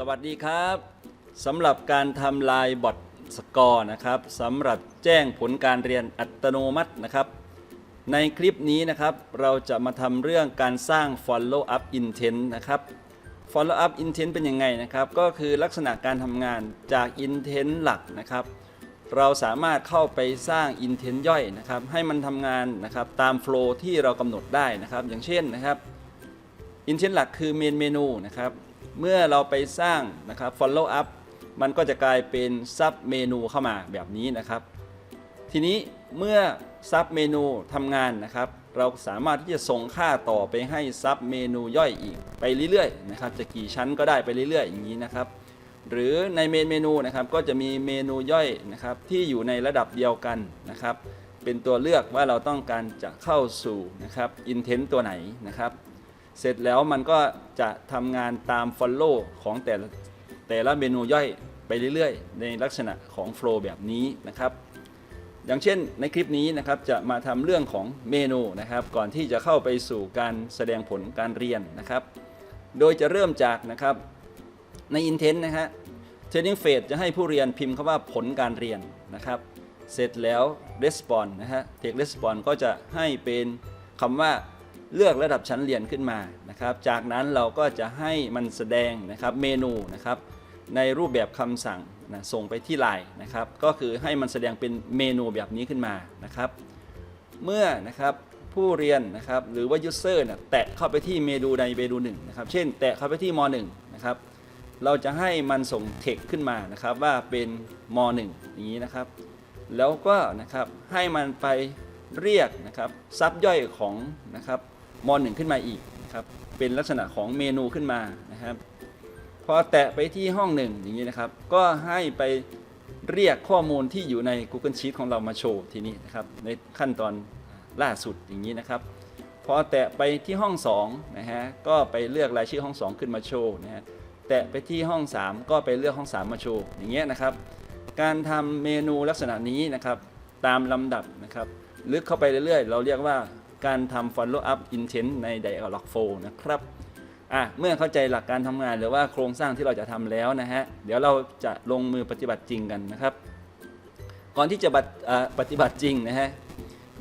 สวัสดีครับสำหรับการทำลายบอทสกอร์นะครับสำหรับแจ้งผลการเรียนอัตโนมัตินะครับ ในคลิปนี้นะครับเราจะมาทำเรื่องการสร้าง follow up intent นะครับ follow up intent เป็นยังไงนะครับ ก็คือลักษณะการทำงานจาก intent หลักนะครับ เราสามารถเข้าไปสร้าง intent ย่อยนะครับ ให้มันทำงานนะครับตาม flow ที่เรากำหนดได้นะครับ อย่างเช่นนะครับอินเทนหลักคือเมนเมนูนะครับ เมื่อเราไปสร้างนะครับ follow up มันก็จะกลายเป็นซับเมนูเข้ามาแบบนี้นะครับ ทีนี้เมื่อซับเมนูทำงานนะครับ เราสามารถที่จะส่งค่าต่อไปให้ซับเมนูย่อยอีกไปเรื่อยๆนะครับ จะกี่ชั้นก็ได้ไปเรื่อยๆ อย่างนี้นะครับ หรือในเมนเมนูนะครับก็จะมีเมนูย่อยนะครับที่อยู่ในระดับเดียวกันนะครับ เป็นตัวเลือกว่าเราต้องการจะเข้าสู่นะครับ intent ตัวไหนนะครับ เสร็จแล้วมันก็จะทำงานตาม Follow ของแต่ละแต่ละเมนูย่อยไปเรื่อยๆ ในลักษณะของ Flow แบบนี้นะครับ อย่างเช่นในคลิปนี้นะครับจะมาทำเรื่องของเมนูนะครับ ก่อนที่จะเข้าไปสู่การแสดงผลการเรียนนะครับ โดยจะเริ่มจากนะครับใน Intent นะฮะ Training Phase จะให้ผู้เรียนพิมพ์คำว่าผลการเรียนนะครับ เสร็จแล้ว Response นะฮะ Take Response ก็จะให้เป็นคำว่า เลือกระดับชั้นเรียนขึ้นมานะครับ จากนั้นเราก็จะให้มันแสดงนะครับเมนูนะครับในรูปแบบคำสั่งนะส่งไปที่ไลน์นะครับ ก็คือให้มันแสดงเป็นเมนูแบบนี้ขึ้นมานะครับ เมื่อนะครับผู้เรียนนะครับหรือว่า user เนี่ยแตะเข้าไปที่เมนูใดเมนูหนึ่งนะครับเช่น แตะเข้าไปที่ม .1 นะครับเราจะให้มันส่งเทคขึ้นมานะครับว่าเป็นม .1 อย่างนี้นะครับ แล้วก็นะครับให้มันไปเรียกนะครับซับย่อยของนะครับ ม .1 ขึ้นมาอีกนะครับเป็นลักษณะของเมนูขึ้นมานะครับ พอแตะไปที่ห้องหนึ่งอย่างนี้นะครับ ก็ให้ไปเรียกข้อมูลที่อยู่ใน Google Sheet ของเรามาโชว์ทีนี้นะครับ ในขั้นตอนล่าสุดอย่างนี้นะครับ พอแตะไปที่ห้อง2นะฮะก็ไปเลือกรายชื่อห้อง 2 ขึ้นมาโชว์นะฮะแตะไปที่ห้อง 3 ก็ไปเลือกห้อง 3 มาโชว์อย่างเงี้ยนะครับ การทำเมนูลักษณะนี้นะครับ ตามลำดับนะครับ ลึกเข้าไปเรื่อยๆ เราเรียกว่า การทำ follow up intent ใน dialog flow นะครับอะเมื่อเข้าใจหลักการทำงานหรือว่าโครงสร้างที่เราจะทำแล้วนะฮะ เดี๋ยวเราจะลงมือปฏิบัติจริงกันนะครับ ก่อนที่จะปฏิบัติจริงนะฮะ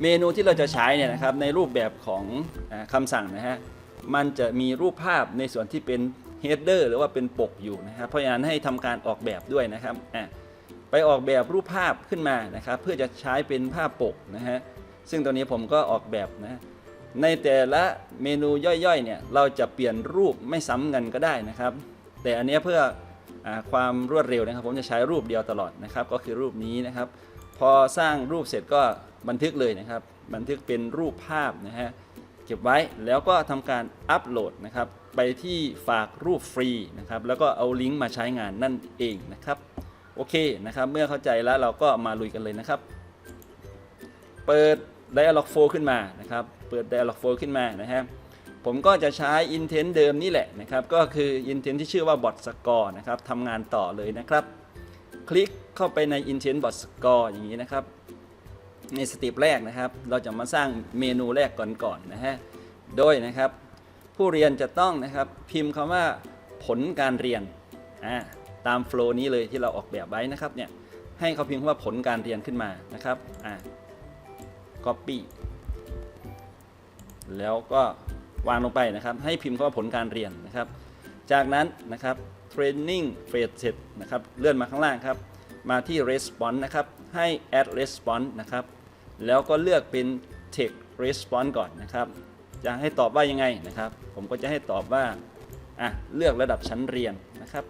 เมนูที่เราจะใช้เนี่ยนะครับในรูปแบบของอคำสั่งนะฮะ มันจะมีรูปภาพในส่วนที่เป็น header หรือว่าเป็นปกอยู่นะครับ เพราะฉะนั้นให้ทำการออกแบบด้วยนะครับอะไปออกแบบรูปภาพขึ้นมานะครับ เพื่อจะใช้เป็นภาพปกนะฮะ ซึ่งตัวนี้ผมก็ออกแบบนะในแต่ละเมนูย่อยๆเนี่ยเราจะเปลี่ยนรูปไม่ซ้ำกันก็ได้นะครับ แต่อันนี้เพื่ออความรวดเร็วนะครับ ผมจะใช้รูปเดียวตลอดนะครับ ก็คือรูปนี้นะครับ พอสร้างรูปเสร็จก็บันทึกเลยนะครับ บันทึกเป็นรูปภาพนะฮะเก็บไว้แล้วก็ทำการอัปโหลดนะครับ ไปที่ฝากรูปฟรีนะครับ แล้วก็เอาลิงก์มาใช้งานนั่นเองนะครับโอเคนะครับ เมื่อเข้าใจแล้วเราก็มาลุยกันเลยนะครับ เปิด Dialog Flow ขึ้นมานะครับ เปิด Dialog Flow ขึ้นมานะฮะผมก็จะใช้ intent เดิมนี่แหละนะครับ ก็คือ intent ที่ชื่อว่า bot score นะครับทำงานต่อเลยนะครับ คลิกเข้าไปใน intent bot score อย่างนี้นะครับ ในสเต็ปแรกนะครับ เราจะมาสร้างเมนูแรกก่อนๆนะฮะ โดยนะครับ ผู้เรียนจะต้องนะครับพิมพ์คำว่าผลการเรียนตามโฟล์นี้เลยที่เราออกแบบไว้นะครับเนี่ยให้เขาพิมพ์คำว่าผลการเรียนขึ้นมานะครับอ่า copy แล้วก็วางลงไปนะครับ ให้พิมพ์คำว่าผลการเรียนนะครับ จากนั้นนะครับ training phase เสร็จนะครับ เลื่อนมาข้างล่างครับ มาที่ response นะครับ ให้ add response นะครับ แล้วก็เลือกเป็น text response ก่อนนะครับ จะให้ตอบว่ายังไงนะครับ ผมก็จะให้ตอบว่าอะเลือกระดับชั้นเรียนนะครับ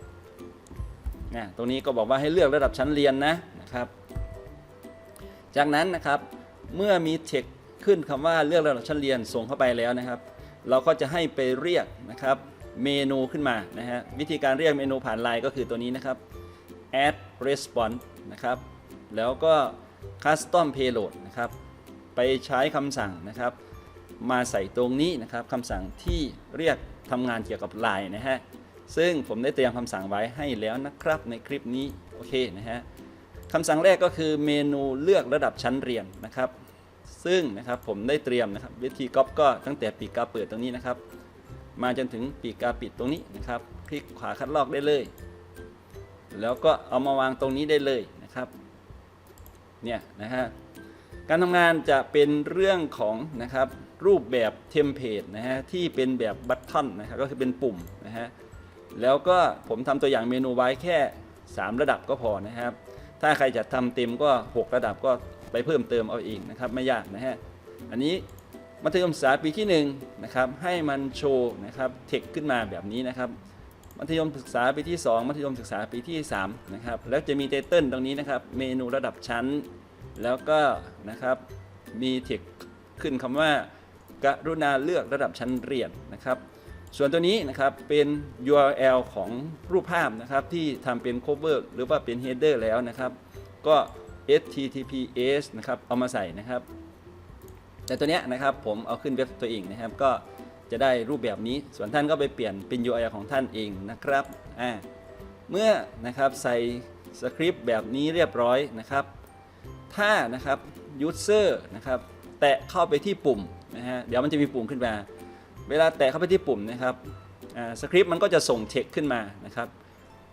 อะตรงนี้ก็บอกว่าให้เลือกระดับชั้นเรียนนะนะครับ จากนั้นนะครับ เมื่อมีเทคขึ้นคำว่าเลือกระดับชั้นเรียนส่งเข้าไปแล้วนะครับ เราก็จะให้ไปเรียกนะครับเมนูขึ้นมานะฮะวิธีการเรียกเมนูผ่านไลน์ก็คือตัวนี้นะครับ add response นะครับแล้วก็ custom payload นะครับไปใช้คำสั่งนะครับ มาใส่ตรงนี้นะครับคำสั่งที่เรียกทำงานเกี่ยวกับ Line นะฮะซึ่งผมได้เตรียมคำสั่งไว้ให้แล้วนะครับในคลิปนี้โอเคนะฮะคำสั่งแรกก็คือเมนูเลือกระดับชั้นเรียนนะครับ ซึ่งนะครับผมได้เตรียมนะครับวิธีก๊อปก็ตั้งแต่ปีกกาเปิดตรงนี้นะครับ มาจนถึงปีกกาปิดตรงนี้นะครับ คลิกขวาคัดลอกได้เลย แล้วก็เอามาวางตรงนี้ได้เลยนะครับเนี่ยนะฮะการทำงานจะเป็นเรื่องของนะครับรูปแบบเทมเพลตนะฮะที่เป็นแบบบัตทอนนะครับก็คือเป็นปุ่มนะฮะแล้วก็ผมทำตัวอย่างเมนูไว้แค่ 3 ระดับก็พอนะครับ ถ้าใครจะทำเต็มก็ 6 ระดับก็ ไปเพิ่มเติมเอาเองนะครับไม่ยากนะฮะอันนี้มัธยมศึกษาปีที่1นะครับให้มันโชว์นะครับเทคขึ้นมาแบบนี้นะครับ มัธยมศึกษาปีที่ 2 มัธยมศึกษาปีที่3นะครับแล้วจะมีไตเติ้ลตรงนี้นะครับ เมนูระดับชั้น แล้วก็นะครับมีเทคขึ้นคำว่ากรุณาเลือกระดับชั้นเรียนนะครับส่วนตัวนี้นะครับเป็น URL ของรูปภาพนะครับที่ทำเป็น cover หรือว่าเป็น header แล้วนะครับ ก็ https นะครับเอามาใส่นะครับ แต่ตัวเนี้ยนะครับผมเอาขึ้นเว็บตัวเองนะครับ ก็จะได้รูปแบบนี้ส่วนท่านก็ไปเปลี่ยนเป็น URL ของท่านเองนะครับอ่าเมื่อนะครับใส่สคริปต์แบบนี้เรียบร้อยนะครับ ถ้านะครับ user นะครับแตะเข้าไปที่ปุ่มนะฮะเดี๋ยวมันจะมีปุ่มขึ้นมา เวลาแตะเข้าไปที่ปุ่มนะครับสคริปต์มันก็จะส่งเทคขึ้นมานะครับ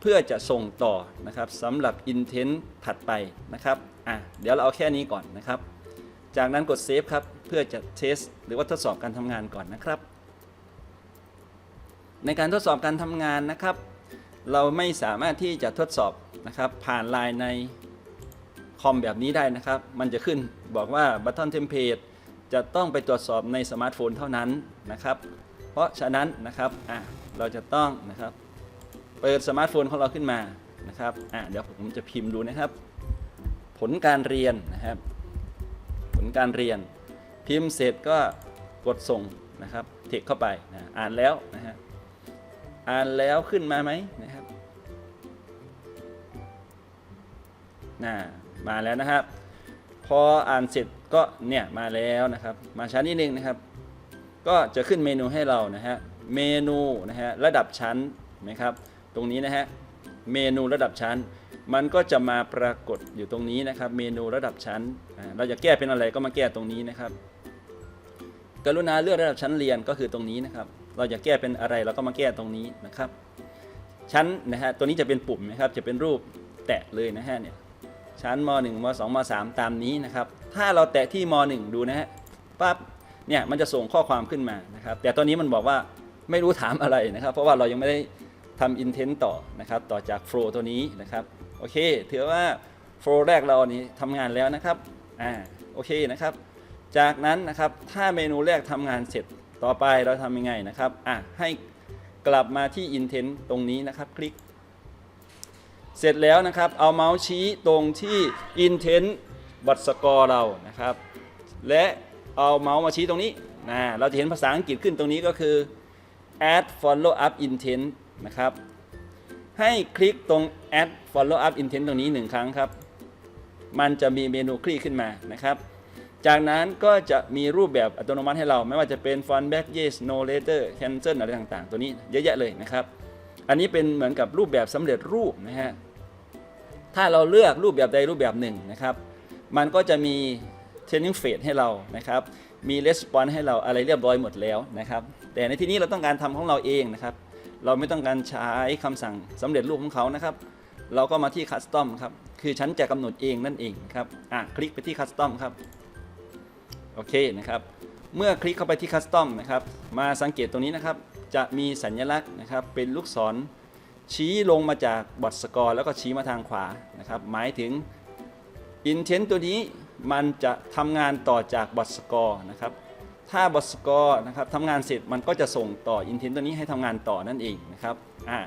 เพื่อจะส่งต่อนะครับสำหรับ intent ถัดไปนะครับอะเดี๋ยวเราเอาแค่นี้ก่อนนะครับ จากนั้นกดเซฟครับเพื่อจะเทสหรือว่าทดสอบการทำงานก่อนนะครับ ในการทดสอบการทำงานนะครับ เราไม่สามารถที่จะทดสอบนะครับ ผ่านไลน์ในคอมแบบนี้ได้นะครับ มันจะขึ้นบอกว่า Button Template จะต้องไปตรวจสอบในสมาร์ทโฟนเท่านั้นนะครับ เพราะฉะนั้นนะครับ อะ เราจะต้องนะครับ เปิดสมาร์ทโฟนของเราขึ้นมานะครับอะเดี๋ยวผมจะพิมพ์ดูนะครับ ผลการเรียนนะครับ ผลการเรียน พิมพ์เสร็จก็กดส่งนะครับเทคเข้าไปนะอ่านแล้วนะฮะอ่านแล้วขึ้นมาไหมนะครับน่ามาแล้วนะครับ พออ่านเสร็จก็เนี่ยมาแล้วนะครับ มาช้านิดนึงนะครับ ก็จะขึ้นเมนูให้เรานะฮะเมนูนะฮะระดับชั้นนไหมครับ ตรงนี้นะฮะเมนูระดับชั้น มันก็จะมาปรากฏอยู่ตรงนี้นะครับ เมนูระดับชั้น เราจะแก้เป็นอะไรก็มาแก้ตรงนี้นะครับ กรุณาเลือกระดับชั้นเรียนก็คือตรงนี้นะครับ เราจะแก้เป็นอะไรเราก็มาแก้ตรงนี้นะครับ ชั้นนะฮะตัวนี้จะเป็นปุ่มนะครับจะเป็นรูปแตะเลยนะฮะเนี่ยชั้นม .1 ม .2 ม .3 ตามนี้นะครับ ถ้าเราแตะที่ม .1 ดูนะฮะปั๊บเนี่ยมันจะส่งข้อความขึ้นมานะครับ แต่ตอนนี้มันบอกว่าไม่รู้ถามอะไรนะครับ เพราะว่าเรายังไม่ได้ ทำ intent ต่อนะครับต่อจาก flow ตัวนี้นะครับโอเคถือว่า flow แรกเรานี้ทำงานแล้วนะครับอ่าโอเคนะครับ จากนั้นนะครับถ้าเมนูแรกทำงานเสร็จต่อไปเราทำยังไงนะครับอะให้กลับมาที่ intent ตรงนี้นะครับ คลิก เสร็จแล้วนะครับ เอาเมาส์ชี้ตรงที่ intent บัตรสกอร์เรานะครับ และเอาเมาส์มาชี้ตรงนี้นะเราจะเห็นภาษาอังกฤษขึ้นตรงนี้ก็คือ add follow up intent นะครับ ให้คลิกตรง add follow up intent ตรงนี้หนึ่งครั้งครับ มันจะมีเมนูคลี่ขึ้นมานะครับ จากนั้นก็จะมีรูปแบบอัตโนมัติให้เรา ไม่ว่าจะเป็น font back yes no later cancel อะไรต่างๆ ตัวนี้เยอะแยะเลยนะครับ อันนี้เป็นเหมือนกับรูปแบบสำเร็จรูปนะฮะ ถ้าเราเลือกรูปแบบใดรูปแบบหนึ่งนะครับ มันก็จะมี training phase ให้เรานะครับ มี response ให้เราอะไรเรียบร้อยหมดแล้วนะครับ แต่ในที่นี้เราต้องการทำของเราเองนะครับ เราไม่ต้องการใช้คำสั่งสำเร็จรูปของเขานะครับ เราก็มาที่ custom ครับ คือฉันจะกำหนดเองนั่นเองครับอะคลิกไปที่ custom ครับ โอเคนะครับ เมื่อคลิกเข้าไปที่ custom นะครับ มาสังเกตตรงนี้นะครับ จะมีสัญลักษณ์นะครับ เป็นลูกศรชี้ลงมาจากบอทสกอร์แล้วก็ชี้มาทางขวานะครับ หมายถึง intent ตัวนี้มันจะทำงานต่อจากบอทสกอร์นะครับ ถ้าบอสกอร์นะครับทำงานเสร็จมันก็จะส่งต่อ intent ตัวนี้ให้ทำงานต่อนั่นเองนะครับอ่า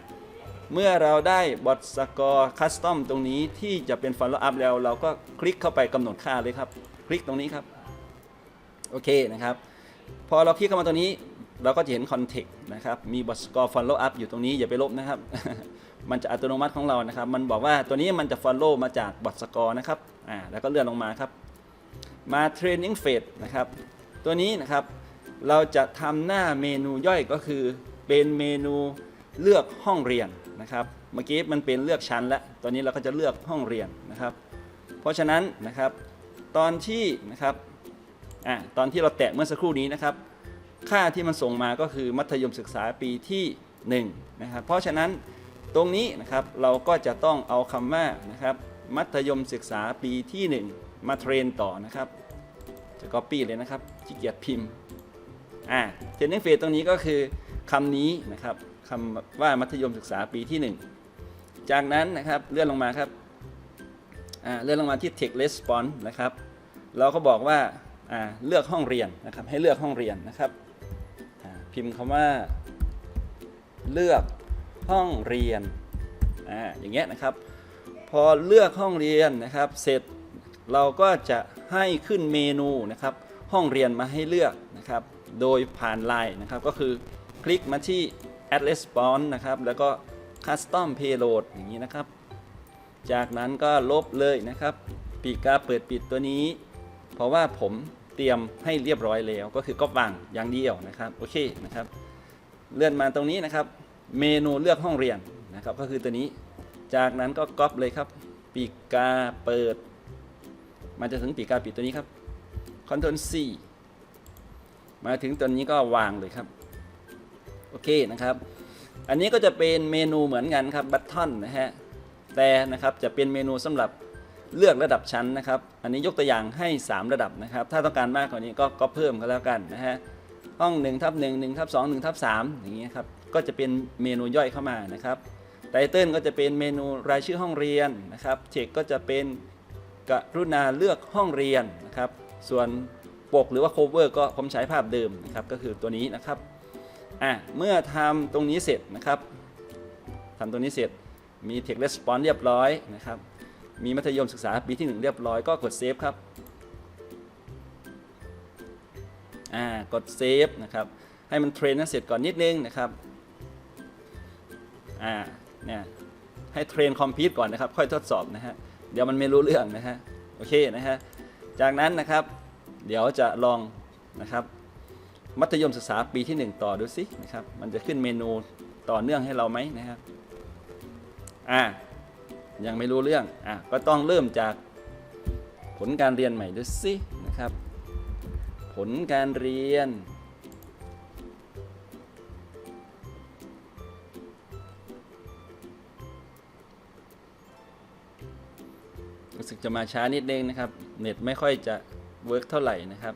เมื่อเราได้บอสกอร์คัสตอมตรงนี้ที่จะเป็น follow up แล้ว เราก็คลิกเข้าไปกำหนดค่าเลยครับ คลิกตรงนี้ครับ โอเคนะครับ พอเราคลิกเข้ามาตรงนี้เราก็จะเห็น context นะครับมี bot score follow up อยู่ตรงนี้อย่าไปลบนะครับ มันจะอัตโนมัติของเรานะครับ มันบอกว่าตัวนี้มันจะ follow มาจาก bot score นะครับอ่าแล้วก็เลื่อนลงมาครับ มา training phase นะครับ ตัวนี้นะครับเราจะทำหน้าเมนูย่อยก็คือ เป็นเมนูเลือกห้องเรียนนะครับเมื่อกี้มันเป็นเลือกชั้นแล้วตอนนี้เราก็จะเลือกห้องเรียนนะครับ เพราะฉะนั้นนะครับตอนที่นะครับอะตอนที่เราแตะเมื่อสักครู่นี้นะครับ ค่าที่มันส่งมาก็คือมัธยมศึกษาปีที่1นะครับเพราะฉะนั้นตรงนี้นะครับเราก็จะต้องเอาคำว่านะครับมัธยมศึกษาปีที่ 1 มาเทรนต่อนะครับ จะ copy เลยนะครับขี้เกียจพิมพ์อ่าเทรนนิ่งเฟสตรงนี้ก็คือคำนี้นะครับคำว่ามัธยมศึกษาปีที่ 1 จากนั้นนะครับเลื่อนลงมาครับอ่าเลื่อนลงมาที่ text response นะครับ เราก็บอกว่าอ่าเลือกห้องเรียนนะครับให้เลือกห้องเรียนนะครับพิมพ์คำว่า เลือกห้องเรียนอ่าอย่างเงี้ยนะครับ พอเลือกห้องเรียนนะครับ เสร็จเราก็จะ ให้ขึ้นเมนูนะครับ ห้องเรียนมาให้เลือกนะครับ โดยผ่านไลน์นะครับ ก็คือคลิกมาที่ add response นะครับ แล้วก็ custom payload อย่างนี้นะครับ จากนั้นก็ลบเลยนะครับ ปีกาเปิดปิดตัวนี้ เพราะว่าผมเตรียมให้เรียบร้อยแล้ว ก็คือก็วางอย่างเดียวนะครับ โอเคนะครับ เลื่อนมาตรงนี้นะครับ เมนูเลือกห้องเรียนนะครับ ก็คือตัวนี้ จากนั้นก็ก๊อปเลยครับ ปีกาเปิด มันจะถึงปีกาปิดตัวนี้ครับ Ctrl C มาถึงตัวนี้ก็วางเลยครับ โอเคนะครับ อันนี้ก็จะเป็นเมนูเหมือนกันครับบัตทอนนะฮะ แต่นะครับจะเป็นเมนูสำหรับเลือกระดับชั้นนะครับ อันนี้ยกตัวอย่างให้ 3 ระดับนะครับ ถ้าต้องการมากกว่านี้ก็ก็เพิ่มก็แล้วกันนะฮะ ห้อง1ทับ1 1ทับ2 1ทับ3อย่างนี้ยครับ ก็จะเป็นเมนูย่อยเข้ามานะครับ ไตเติลก็จะเป็นเมนูรายชื่อห้องเรียนนะครับ เทคก็จะเป็น กรุณาเลือกห้องเรียนนะครับ ส่วนปกหรือว่า cover ก็ผมใช้ภาพเดิมนะครับก็คือตัวนี้นะครับอะเมื่อทำตรงนี้เสร็จนะครับทำตรงนี้เสร็จมี text response เรียบร้อยนะครับ มีมัธยมศึกษาปีที่ 1 เรียบร้อยก็กดเซฟครับอ่ากดเซฟนะครับให้มันเทรนนั้นเสร็จก่อนนิดนึงนะครับอ่าเนี่ยให้เทรนคอมพิวต์ก่อนนะครับ ค่อยทดสอบนะฮะ เดี๋ยวมันไม่รู้เรื่องนะฮะโอเคนะฮะจากนั้นนะครับ เดี๋ยวจะลองนะครับ มัธยมศึกษาปีที่ 1 ต่อดูสินะครับ มันจะขึ้นเมนูต่อเนื่องให้เราไหมนะครับอ่ายังไม่รู้เรื่องอะก็ต้องเริ่มจากผลการเรียนใหม่ดูสินะครับ ผลการเรียน รู้สึกจะมาช้านิดนึงนะครับ เน็ตไม่ค่อยจะเวิร์กเท่าไหร่นะครับ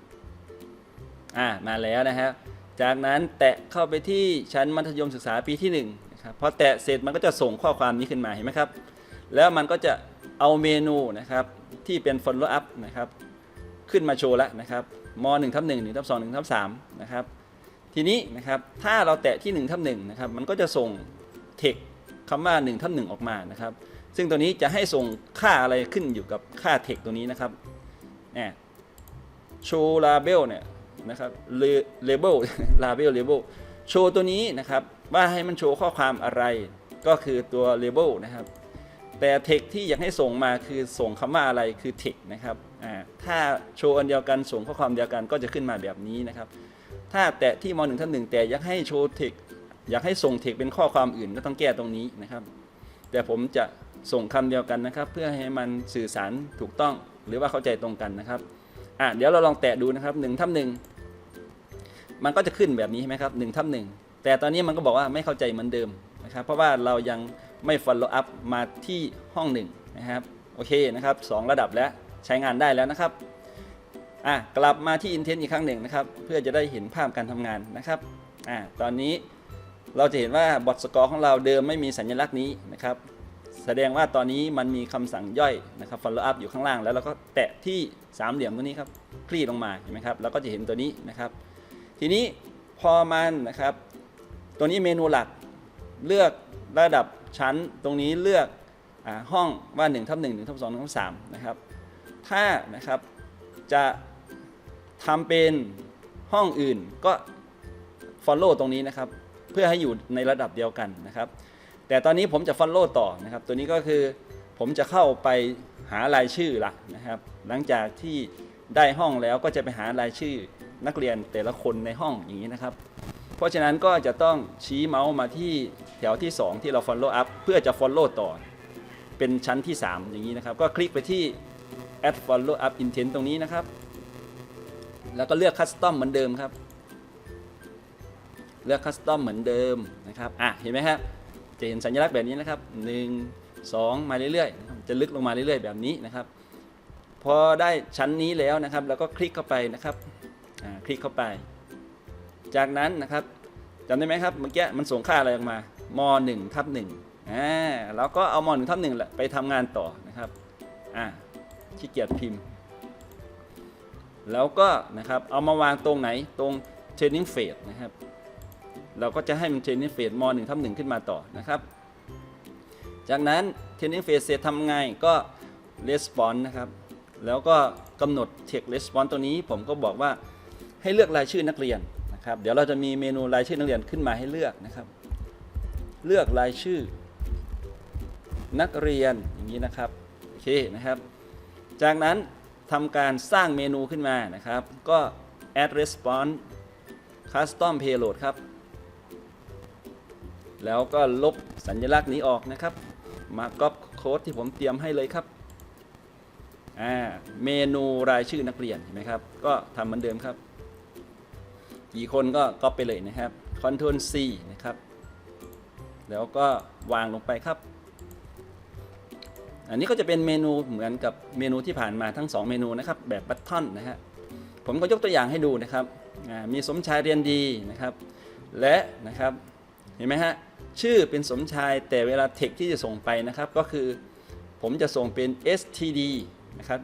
อ่ามาแล้วนะครับ จากนั้นแตะเข้าไปที่ชั้นมัธยมศึกษาปีที่1นะครับพอแตะเสร็จมันก็จะส่งข้อความนี้ขึ้นมาเห็นไหมครับ แล้วมันก็จะเอาเมนูนะครับที่เป็น follow up นะครับ ขึ้นมาโชว์แล้วนะครับม1ทับ1 1ทับ2 1ทับ3นะครับ ทีนี้นะครับถ้าเราแตะที่1ทับ1นะครับ มันก็จะส่งเทคคำว่า1ทับ1ออกมานะครับ ซึ่งตัวนี้จะให้ส่งค่าอะไรขึ้นอยู่กับค่าเทคตัวนี้นะครับเนี่ยโชว์ลาเบลเนี่ยนะครับเลเบลลาเบลเลเบลโชว์ตัวนี้นะครับ ว่าให้มันโชว์ข้อความอะไรก็คือตัวเลเบลนะครับ แต่เทคที่อยากให้ส่งมาคือส่งคำว่าอะไรคือเทคนะครับอ่าถ้าโชว์อันเดียวกันส่งข้อความเดียวกันก็จะขึ้นมาแบบนี้นะครับ ถ้าแตะที่มหนึ่งท่านหนึ่งแต่อยากให้โชว์เทคอยากให้ส่งเทคเป็นข้อความอื่นก็ต้องแก้ตรงนี้นะครับ แต่ผมจะ ส่งคำเดียวกันนะครับ เพื่อให้มันสื่อสารถูกต้องหรือว่าเข้าใจตรงกันนะครับอะเดี๋ยวเราลองแตะดูนะครับหนึ่งทับหนึ่งมันก็จะขึ้นแบบนี้ใช่ไหมครับหนึ่งทับหนึ่งแต่ตอนนี้มันก็บอกว่าไม่เข้าใจเหมือนเดิมนะครับ เพราะว่าเรายังไม่ follow up มาที่ห้องหนึ่งนะครับโอเคนะครับสองระดับแล้วใช้งานได้แล้วนะครับอะกลับมาที่ intent อีกครั้งหนึ่งนะครับ เพื่อจะได้เห็นภาพการทำงานนะครับอะตอนนี้เราจะเห็นว่าบอทสกอร์ของเราเดิมไม่มีสัญลักษณ์นี้นะครับ แสดงว่าตอนนี้มันมีคำสั่งย่อยนะครับ follow up อยู่ข้างล่าง แล้วเราก็แตะที่สามเหลี่ยมตัวนี้ครับคลี่ลงมาเห็นไหมครับแล้วก็จะเห็นตัวนี้นะครับ ทีนี้พอมันนะครับ ตัวนี้เมนูหลักเลือกระดับชั้นตรงนี้เลือกอห้องว่า1ทับ1 1ทับ2 1ทับ3นะครับ ถ้านะครับจะทำเป็นห้องอื่นก็ follow ตรงนี้นะครับ เพื่อให้อยู่ในระดับเดียวกันนะครับ แต่ตอนนี้ผมจะ follow ต่อนะครับ ตัวนี้ก็คือผมจะเข้าไปหารายชื่อละนะครับ หลังจากที่ได้ห้องแล้วก็จะไปหารายชื่อนักเรียนแต่ละคนในห้องอย่างนี้นะครับ เพราะฉะนั้นก็จะต้องชี้เมาส์มาที่แถวที่ 2 ที่เรา follow up เพื่อจะ follow ต่อ เป็นชั้นที่ 3 อย่างนี้นะครับ ก็คลิกไปที่ add follow up intent ตรงนี้นะครับ แล้วก็เลือก custom เหมือนเดิมครับ เลือกคัสตอมเหมือนเดิมนะครับ อะ เห็นไหมครับ จะเห็นสัญลักษณ์แบบนี้นะครับหนึ่งสองมาเรื่อยๆ จะลึกลงมาเรื่อยๆ แบบนี้นะครับ พอได้ชั้นนี้แล้วนะครับเราก็คลิกเข้าไปนะครับคลิกเข้าไป จากนั้นนะครับจำได้ไหมครับเมื่อกี้มันส่งค่าอะไรออกมาม1ทับ1อ่าเราก็เอาม1ทับ1แหละไปทำงานต่อนะครับอ่าขี้เกียจพิมพ์ แล้วก็นะครับเอามาวางตรงไหนตรง training phase นะครับ เราก็จะให้มัน training phase ม1ทับ1ขึ้นมาต่อนะครับ จากนั้น training phase เสร็จทำไงก็ response นะครับ แล้วก็กำหนด text response ตัวนี้ ผมก็บอกว่าให้เลือกรายชื่อนักเรียนนะครับ เดี๋ยวเราจะมีเมนูรายชื่อนักเรียนขึ้นมาให้เลือกนะครับ เลือกรายชื่อ นักเรียนอย่างนี้นะครับโอเคนะครับ จากนั้นทำการสร้างเมนูขึ้นมานะครับ ก็ add response custom payload ครับ แล้วก็ลบสัญลักษณ์นี้ออกนะครับ มาก๊อปโค้ดที่ผมเตรียมให้เลยครับอ่าเมนูรายชื่อนักเรียนเห็นไหมครับ ก็ทำเหมือนเดิมครับ กี่คนก็ก๊อปไปเลยนะครับ Ctrl C นะครับ แล้วก็วางลงไปครับ อันนี้ก็จะเป็นเมนูเหมือนกับเมนูที่ผ่านมาทั้ง 2 เมนูนะครับ แบบบัตทอนนะฮะ ผมก็ยกตัวอย่างให้ดูนะครับ มีสมชายเรียนดีนะครับ และนะครับ เห็นไหมฮะ ชื่อเป็นสมชายแต่เวลาเทคที่จะส่งไปนะครับก็คือ ผมจะส่งเป็น std นะครับ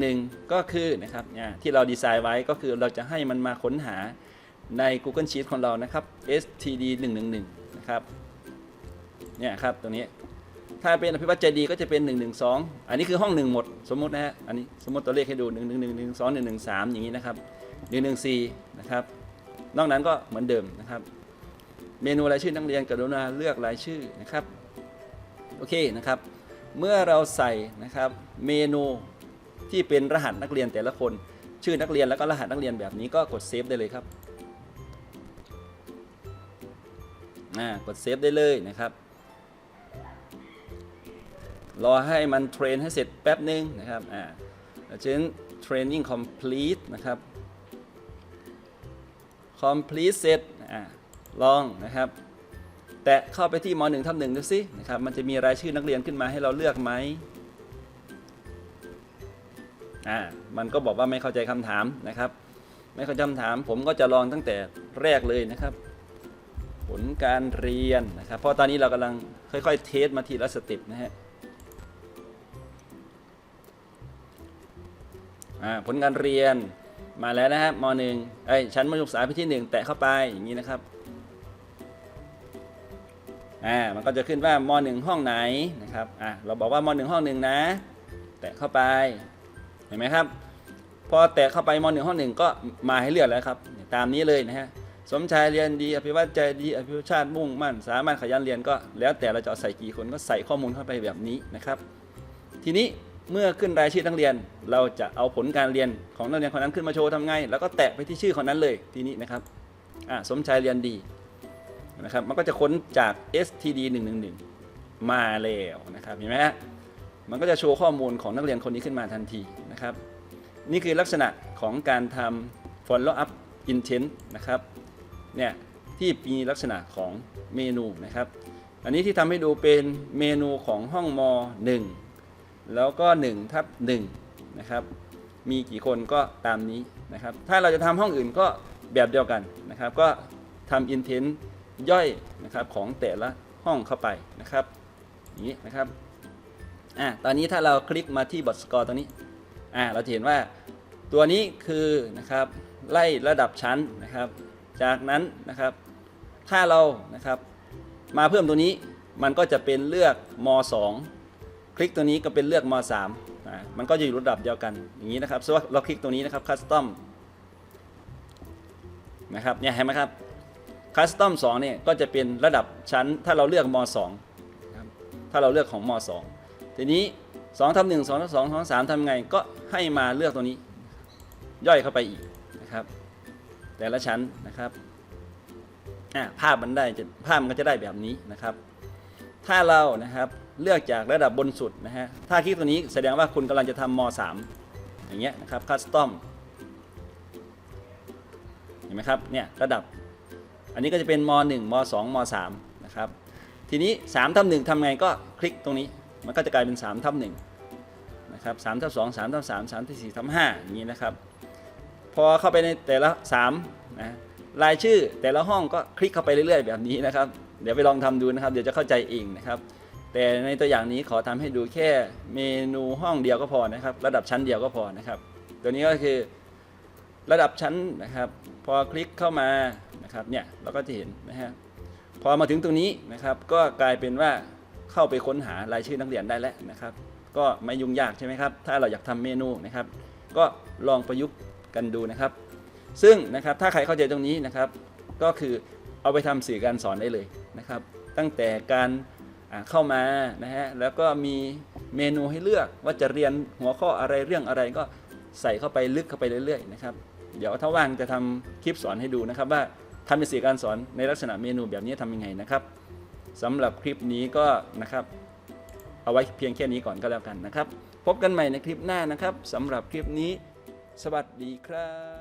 111 ก็คือนะครับเนี่ยที่เราดีไซน์ไว้ก็คือเราจะให้มันมาค้นหาใน Google Sheet ของเรานะครับ std 111 นะครับเนี่ยครับตรงนี้ถ้าเป็นอภิวัตใจดีก็จะเป็น 1 1 2 อันนี้คือห้อง 1 หมด สมมตินะฮะอันนี้สมมติตัวเลขให้ดู 1 1 1 1 2 1 1 3 อย่างนี้นะครับ 1 1 4 นะครับ นอกนั้นก็เหมือนเดิมนะครับ เมนูรายชื่อนักเรียนกรุณาเลือกรายชื่อนะครับโอเคนะครับ เมื่อเราใส่นะครับเมนูที่เป็นรหัสนักเรียนแต่ละคน ชื่อนักเรียนแล้วก็รหัสนักเรียนแบบนี้ก็กดเซฟได้เลยครับอ่ากดเซฟได้เลยนะครับ รอให้มันเทรนให้เสร็จแป๊บหนึ่งนะครับอ่าเช่น training complete นะครับ complete เสร็จอ่า ลองนะครับ แตะเข้าไปที่ม .1 ทับ1ดูสินะครับมันจะมีรายชื่อนักเรียนขึ้นมาให้เราเลือกไหมอ่ามันก็บอกว่าไม่เข้าใจคำถามนะครับ ไม่เข้าใจคำถาม ผมก็จะลองตั้งแต่แรกเลยนะครับ ผลการเรียนนะครับเพราะตอนนี้เรากำลังค่อยๆ เทสมาทีละสเต็ปนะฮะอ่าผลการเรียนมาแล้วนะครับมหนึ่งไอยชั้นมัธยมศึกษาปีที่หนึ่งแตะเข้าไปอย่างนี้นะครับ อ่ามันก็จะขึ้นว่ามหนึ่งห้องไหนนะครับอ่าเราบอกว่ามหนึ่งห้องหนึ่งนะ แตะเข้าไปเห็นไหมครับ พอแตะเข้าไปมหนึ่งห้องหนึ่งก็มาให้เลือกแล้วครับตามนี้เลยนะฮะสมชายเรียนดี อภิวัตใจดี อภิวชาติมุ่งมั่น สามารถขยันเรียนก็ แล้วแต่เราจะใส่กี่คนก็ใส่ข้อมูลเข้าไปแบบนี้นะครับ ทีนี้เมื่อขึ้นรายชื่อนักเรียน เราจะเอาผลการเรียนของนักเรียนคนนั้นขึ้นมาโชว์ทำไง แล้วก็แตะไปที่ชื่อคนนั้นเลยทีนี้นะครับอ่าสมชายเรียนดี นะครับ มันก็จะค้นจาก std 111มาแล้วนะครับ เห็นไหมฮะ มันก็จะโชว์ข้อมูลของนักเรียนคนนี้ขึ้นมาทันทีนะครับ นี่คือลักษณะของการทำ follow up intent นะครับ เนี่ยที่มีลักษณะของเมนูนะครับ อันนี้ที่ทำให้ดูเป็นเมนูของห้องม 1 แล้วก็1ทับ1นะครับ มีกี่คนก็ตามนี้นะครับ ถ้าเราจะทำห้องอื่นก็แบบเดียวกันนะครับ ก็ทำ intent ย่อยนะครับของแต่ละห้องเข้าไปนะครับอย่างนี้นะครับอะตอนนี้ถ้าเราคลิกมาที่บอทสกอร์ตรงนี้อ่าเราจะเห็นว่าตัวนี้คือนะครับไล่ระดับชั้นนะครับ จากนั้นนะครับ ถ้าเรานะครับมาเพิ่มตัวนี้มันก็จะเป็นเลือกม 2 คลิกตัวนี้ก็เป็นเลือกม 3อ่ามันก็จะอยู่ระดับเดียวกันอย่างนี้นะครับสมมติว่าเราคลิกตรงนี้นะครับคัสตอมนะครับเนี่ยเห็นไหมครับ คัสตอม2เนี่ยก็จะเป็นระดับชั้นถ้าเราเลือกม 2 ถ้าเราเลือกของม 2 ทีนี้2ทับ1 2ทับ2 2 3ทำไงก็ให้มาเลือกตัวนี้ ย่อยเข้าไปอีกนะครับ แต่ละชั้นนะครับภาพมันได้จะภาพมันก็จะได้แบบนี้นะครับ ถ้าเรานะครับเลือกจากระดับบนสุดนะฮะถ้าคลิกตัวนี้แสดงว่าคุณกำลังจะทำม 3 อย่างเงี้ยนะครับคัสตอมเห็นไหมครับเนี่ยระดับ อันนี้ก็จะเป็นม .1 ม 2 ม 3 นะครับทีนี้3ทับ1ทำไงก็คลิกตรงนี้มันก็จะกลายเป็น3ทับ1นะครับ3ทับ2 3ทับ3 3ทับ4ทับ5อย่างนี้นะครับ พอเข้าไปในแต่ละ3นะรายชื่อแต่ละห้องก็คลิกเข้าไปเรื่อยๆ แบบนี้นะครับ เดี๋ยวไปลองทำดูนะครับ เดี๋ยวจะเข้าใจเองนะครับ แต่ในตัวอย่างนี้ขอทำให้ดูแค่เมนูห้องเดียวก็พอนะครับ ระดับชั้นเดียวก็พอนะครับ ตัวนี้ก็คือ ระดับชั้นนะครับ พอคลิกเข้ามานะครับเนี่ยเราก็จะเห็นนะฮะพอมาถึงตรงนี้นะครับ ก็กลายเป็นว่าเข้าไปค้นหารายชื่อนักเรียนได้แล้วนะครับ ก็ไม่ยุ่งยากใช่ไหมครับ ถ้าเราอยากทำเมนูนะครับ ก็ลองประยุกต์กันดูนะครับ ซึ่งนะครับถ้าใครเข้าใจตรงนี้นะครับ ก็คือเอาไปทำสื่อการสอนได้เลยนะครับ ตั้งแต่การเข้ามานะฮะแล้วก็มีเมนูให้เลือกว่าจะเรียนหัวข้ออะไรเรื่องอะไรก็ใส่เข้าไปลึกเข้าไปเรื่อยๆนะครับ เดี๋ยวถ้าว่างจะทำคลิปสอนให้ดูนะครับ ว่าทำเป็นสี่การสอนในลักษณะเมนูแบบนี้ทำยังไงนะครับสำหรับคลิปนี้ก็นะครับ เอาไว้เพียงแค่นี้ก่อนก็แล้วกันนะครับ พบกันใหม่ในคลิปหน้านะครับสำหรับคลิปนี้ สวัสดีครับ